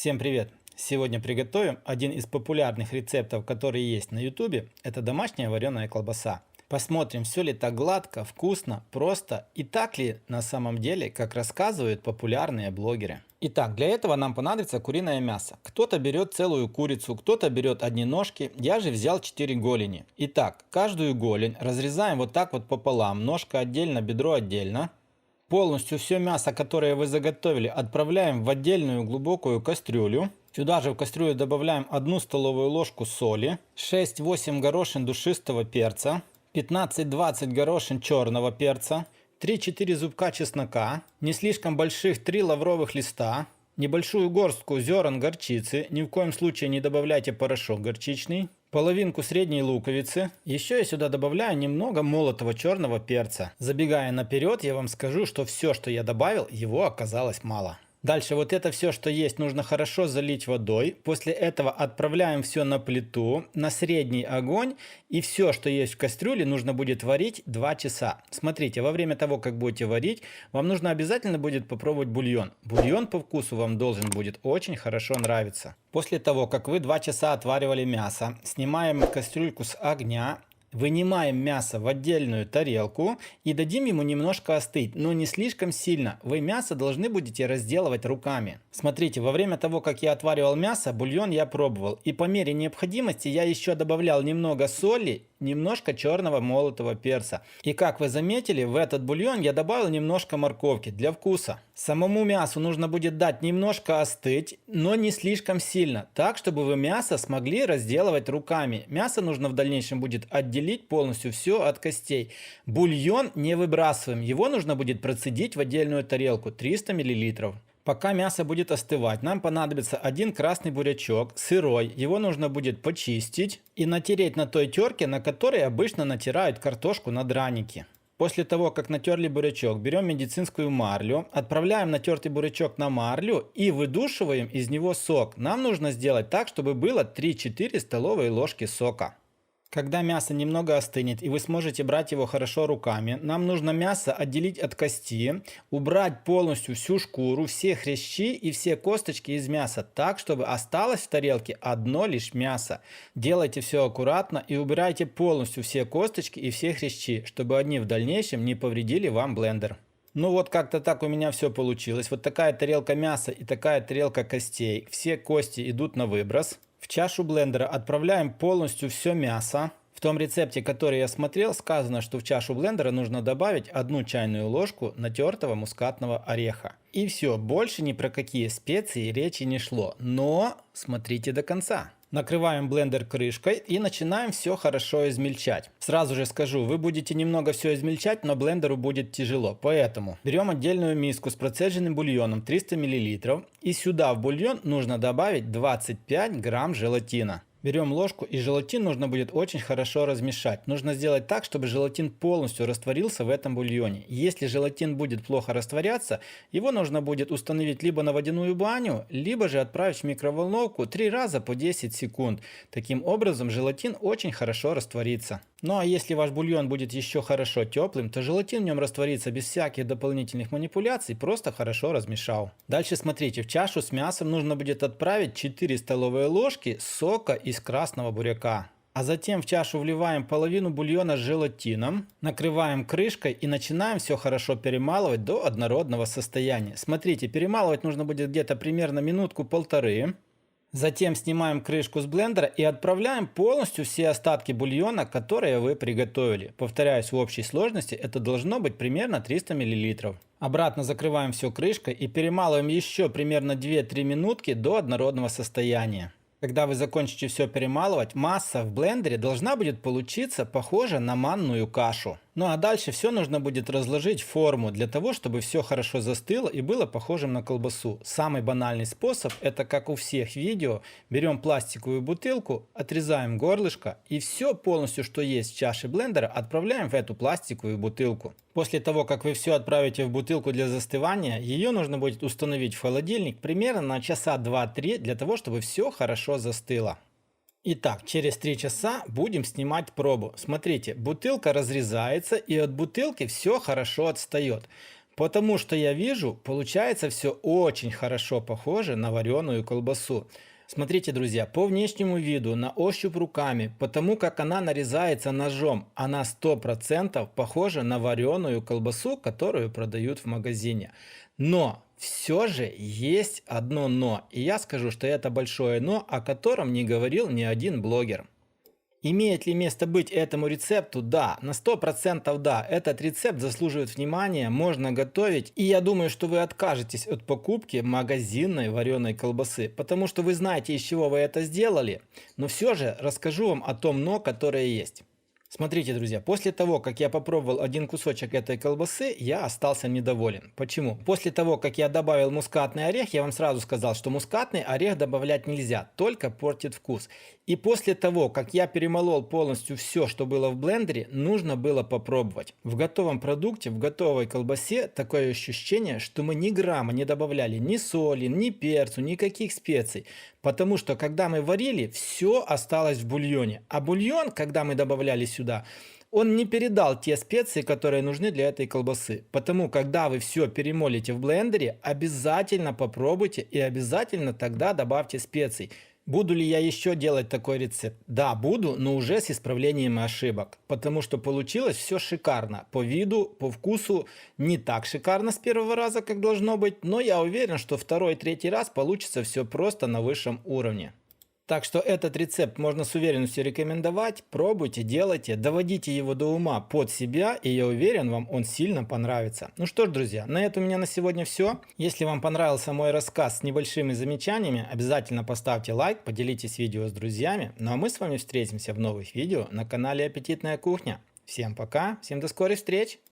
Всем привет! Сегодня приготовим один из популярных рецептов, которые есть на YouTube. Это домашняя вареная колбаса. Посмотрим, все ли так гладко, вкусно, просто и так ли на самом деле, как рассказывают популярные блогеры. Итак, для этого нам понадобится куриное мясо. Кто-то берет целую курицу, кто-то берет одни ножки, я же взял 4 голени. Итак, каждую голень разрезаем вот так вот пополам, ножка отдельно, бедро отдельно. Полностью все мясо, которое вы заготовили, отправляем в отдельную глубокую кастрюлю. Сюда же в кастрюлю добавляем 1 столовую ложку соли, 6-8 горошин душистого перца, 15-20 горошин черного перца, 3-4 зубка чеснока, не слишком больших 3 лавровых листа, небольшую горстку зерен горчицы, ни в коем случае не добавляйте порошок горчичный, половинку средней луковицы. Еще я сюда добавляю немного молотого черного перца. Забегая наперед, я вам скажу, что все, что я добавил, его оказалось мало. Дальше вот это все, что есть, нужно хорошо залить водой. После этого отправляем все на плиту, на средний огонь. И все, что есть в кастрюле, нужно будет варить 2 часа. Смотрите, во время того, как будете варить, вам нужно обязательно будет попробовать бульон. Бульон по вкусу вам должен будет очень хорошо нравиться. После того, как вы 2 часа отваривали мясо, снимаем кастрюльку с огня Вынимаем мясо в отдельную тарелку и дадим ему немножко остыть, но не слишком сильно. Вы мясо должны будете разделывать руками. Смотрите, во время того, как я отваривал мясо, бульон я пробовал. И по мере необходимости я еще добавлял немного соли немножко черного молотого перца. И как вы заметили, в этот бульон я добавил немножко морковки для вкуса. Самому мясу нужно будет дать немножко остыть, но не слишком сильно, так чтобы вы мясо смогли разделывать руками. Мясо нужно в дальнейшем будет отделить полностью все от костей. Бульон не выбрасываем, его нужно будет процедить в отдельную тарелку 300 мл. Пока мясо будет остывать, нам понадобится один красный бурячок, сырой. Его нужно будет почистить и натереть на той терке, на которой обычно натирают картошку на драники. После того, как натерли бурячок, берем медицинскую марлю, отправляем натертый бурячок на марлю и выдушиваем из него сок. Нам нужно сделать так, чтобы было 3-4 столовые ложки сока. Когда мясо немного остынет и вы сможете брать его хорошо руками, нам нужно мясо отделить от кости, убрать полностью всю шкуру, все хрящи и все косточки из мяса, так, чтобы осталось в тарелке одно лишь мясо. Делайте все аккуратно и убирайте полностью все косточки и все хрящи, чтобы они в дальнейшем не повредили вам блендер. Ну вот как-то так у меня все получилось. Вот такая тарелка мяса и такая тарелка костей. Все кости идут на выброс. В чашу блендера отправляем полностью все мясо. В том рецепте, который я смотрел, сказано, что в чашу блендера нужно добавить одну чайную ложку натертого мускатного ореха. И все, больше ни про какие специи речи не шло. Но смотрите до конца. Накрываем блендер крышкой и начинаем все хорошо измельчать. Сразу же скажу, вы будете немного все измельчать, но блендеру будет тяжело. Поэтому берем отдельную миску с процеженным бульоном 300 мл и сюда в бульон нужно добавить 25 грамм желатина. Берем ложку и желатин нужно будет очень хорошо размешать. Нужно сделать так, чтобы желатин полностью растворился в этом бульоне. Если желатин будет плохо растворяться, его нужно будет установить либо на водяную баню, либо же отправить в микроволновку 3 раза по 10 секунд. Таким образом желатин очень хорошо растворится. Ну а если ваш бульон будет еще хорошо теплым, то желатин в нем растворится без всяких дополнительных манипуляций, просто хорошо размешал. Дальше смотрите, в чашу с мясом нужно будет отправить 4 столовые ложки сока из красного буряка. А затем в чашу вливаем половину бульона с желатином, накрываем крышкой и начинаем все хорошо перемалывать до однородного состояния. Смотрите, перемалывать нужно будет где-то примерно минутку-полторы. Затем снимаем крышку с блендера и отправляем полностью все остатки бульона, которые вы приготовили. Повторяюсь, в общей сложности это должно быть примерно 300 мл. Обратно закрываем все крышкой и перемалываем еще примерно 2-3 минутки до однородного состояния. Когда вы закончите все перемалывать, масса в блендере должна будет получиться похожа на манную кашу. Ну а дальше все нужно будет разложить в форму для того, чтобы все хорошо застыло и было похожим на колбасу. Самый банальный способ, это как у всех видео, берем пластиковую бутылку, отрезаем горлышко и все полностью, что есть в чаше блендера, отправляем в эту пластиковую бутылку. После того, как вы все отправите в бутылку для застывания, ее нужно будет установить в холодильник примерно на часа 2-3 для того, чтобы все хорошо застыло. Итак, через 3 часа будем снимать пробу. Смотрите, бутылка разрезается и от бутылки все хорошо отстает. Потому что я вижу, получается все очень хорошо похоже на вареную колбасу. Смотрите, друзья, по внешнему виду, на ощупь руками, потому как она нарезается ножом, она 100% похожа на вареную колбасу, которую продают в магазине. Но все же есть одно но, и я скажу, что это большое но, о котором не говорил ни один блогер. Имеет ли место быть этому рецепту? Да, на 100% да. Этот рецепт заслуживает внимания, можно готовить. И я думаю, что вы откажетесь от покупки магазинной вареной колбасы, потому что вы знаете, из чего вы это сделали. Но все же расскажу вам о том но, которое есть. Смотрите, друзья, после того, как я попробовал один кусочек этой колбасы, я остался недоволен. Почему? После того, как я добавил мускатный орех, я вам сразу сказал, что мускатный орех добавлять нельзя, только портит вкус. И после того, как я перемолол полностью все, что было в блендере, нужно было попробовать. В готовом продукте, в готовой колбасе такое ощущение, что мы ни грамма не добавляли ни соли, ни перцу, никаких специй. Потому что когда мы варили, все осталось в бульоне. А бульон, когда мы добавляли сюда, он не передал те специи, которые нужны для этой колбасы. Потому, когда вы все перемолите в блендере, обязательно попробуйте и обязательно тогда добавьте специй. Буду ли я еще делать такой рецепт? Да, буду, но уже с исправлением ошибок. Потому что получилось все шикарно. По виду, по вкусу не так шикарно с первого раза, как должно быть. Но я уверен, что второй третий раз получится все просто на высшем уровне. Так что этот рецепт можно с уверенностью рекомендовать. Пробуйте, делайте, доводите его до ума под себя, и я уверен, вам он сильно понравится. Ну что ж, друзья, на этом у меня на сегодня все. Если вам понравился мой рассказ с небольшими замечаниями, обязательно поставьте лайк, поделитесь видео с друзьями. Ну а мы с вами встретимся в новых видео на канале Аппетитная кухня. Всем пока, всем до скорых встреч!